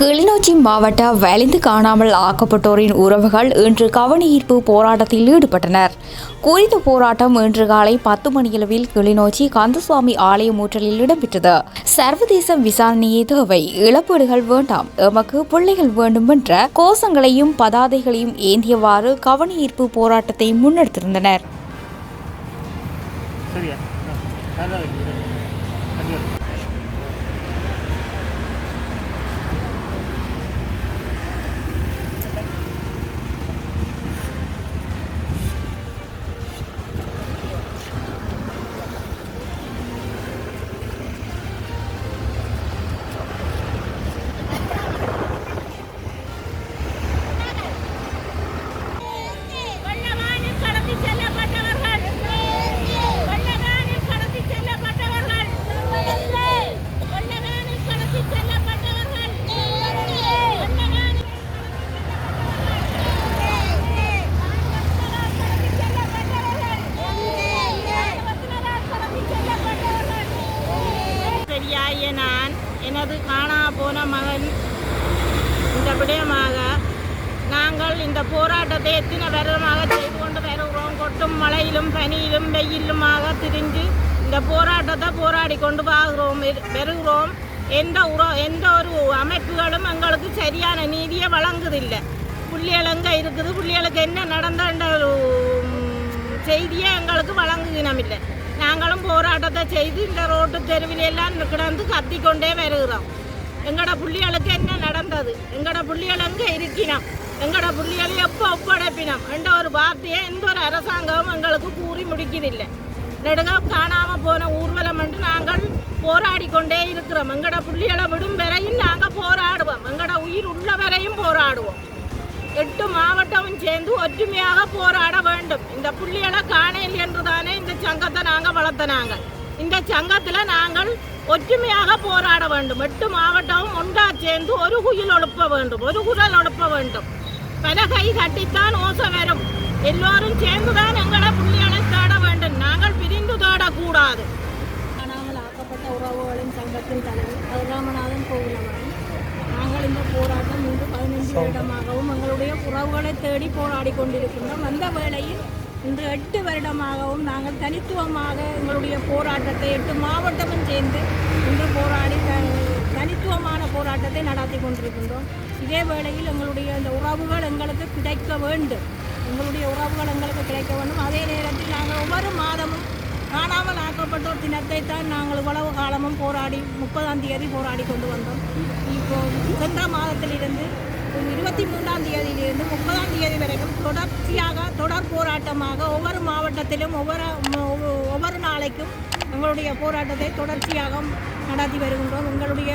கிளிநொச்சி மாவட்ட வலிந்து காணாமல் ஆக்கப்பட்டோரின் உறவுகள் இன்று கவனஈர்ப்பு போராட்டத்தில் ஈடுபட்டனர். குறித்த போராட்டம் இன்று காலை பத்து மணியளவில் கிளிநொச்சி கந்தசுவாமி ஆலய மூற்றலில் இடம்பெற்றது. சர்வதேச விசாரணையே தேவை. இழப்பீடுகள் வேண்டாம். எமக்கு பிள்ளைகள் வேண்டும் என்ற கோஷங்களையும் பதாதைகளையும் ஏந்தியவாறு கவனஈர்ப்பு போராட்டத்தை முன்னெடுத்திருந்தனர். எனது காணா போன மகன். இந்த விடயமாக நாங்கள் இந்த போராட்டத்தை எத்தனை வருடமாக செய்து கொண்டு வருகிறோம். கொட்டும் மழையிலும் பனியிலும் வெயிலுமாக திரிஞ்சு இந்த போராட்டத்தை போராடி கொண்டு வாங்குகிறோம் வெ- வருகிறோம். எந்த உற எந்த ஒரு அமைப்புகளும் எங்களுக்கு சரியான நீதியை வழங்குதில்லை. புள்ளிகள் எங்கே இருக்குது. புள்ளிகளுக்கு என்ன நடந்த ஒரு செய்தியை எங்களுக்கு வழங்குகினமில்லை. நாங்களும் போராட்டத்தை செய்து இந்த ரோட்டு தெருவில் எல்லாம் கிடந்து கத்திக்கொண்டே வருகிறோம். எங்கட புள்ளிகளுக்கு என்ன நடந்தது? எங்கட புள்ளிகள் எங்க இருக்கினோம்? எங்கட புள்ளிகளை எப்போ ஒப்படைப்பினோம்? என்ற ஒரு வார்த்தையை எந்த ஒரு அரசாங்கமும் எங்களுக்கு கூறி முடிக்கிறதில்லை நெடுக காணாமல் போன ஊர்வலம் என்று நாங்கள் போராடி கொண்டே இருக்கிறோம். எங்கட புள்ளிகளை விடும் வரையும் நாங்கள் போராடுவோம். எங்கட உயிர் உள்ள வரையும் போராடுவோம். எட்டு மாவட்டமும் சேர்ந்து ஒற்றுமையாக போராட வேண்டும். இந்த புள்ளிகளை காணையில் என்றுதானே இந்த சங்கத்தை நாங்கள் வளர்த்தனாங்க. இந்த சங்கத்தில் நாங்கள் ஒற்றுமையாக போராட வேண்டும். எட்டு மாவட்டமும் ஒன்றா சேர்ந்து ஒரு குயில் ஒழுப்ப வேண்டும். ஒரு குரல் ஒழுப்ப வேண்டும். பல கை கட்டித்தான் ஓசை வரும். எல்லோரும் சேர்ந்துதான் எங்களை புள்ளிகளை தேட வேண்டும். நாங்கள் பிரிந்து தேடக்கூடாது. காணாமல் ஆக்கப்பட்ட உறவுகளின் சங்கத்தின் தலைவர். கதிராமநாதன் கோவிலமணி நாங்கள் இந்த போராட்டம் இன்று பதினைந்து வருடமாக எங்களுடைய உறவுகளை தேடி போராடி கொண்டிருக்கின்றோம் அந்த வேளையில் இன்று எட்டு வருடமாகவும் நாங்கள் தனித்துவமாக எங்களுடைய போராட்டத்தை எட்டு மாவட்டமும் சேர்ந்து இன்று போராடி தனித்துவமான போராட்டத்தை நடத்தி கொண்டிருக்கின்றோம். இதே வேளையில் எங்களுடைய இந்த உறவுகள் எங்களுக்கு கிடைக்க வேண்டும். எங்களுடைய உறவுகள் எங்களுக்கு கிடைக்க வேண்டும். அதே நேரத்தில் நாங்கள் ஒவ்வொரு மாதமும் காணாமல் ஆக்கப்பட்டோர் தினத்தை தான் நாங்கள் இவ்வளவு காலமும் போராடி முப்பதாம் தேதி போராடி கொண்டு வந்தோம். இப்போ சென்ற மாதத்திலிருந்து இருபத்தி மூன்றாம் தேதியிலிருந்து முப்பதாம் தேதி வரைக்கும் தொடர்ச்சியாக தொடர் போராட்டமாக ஒவ்வொரு மாவட்டத்திலும் ஒவ்வொரு ஒவ்வொரு நாளைக்கும் எங்களுடைய போராட்டத்தை தொடர்ச்சியாக நடத்தி வருகின்றோம். எங்களுடைய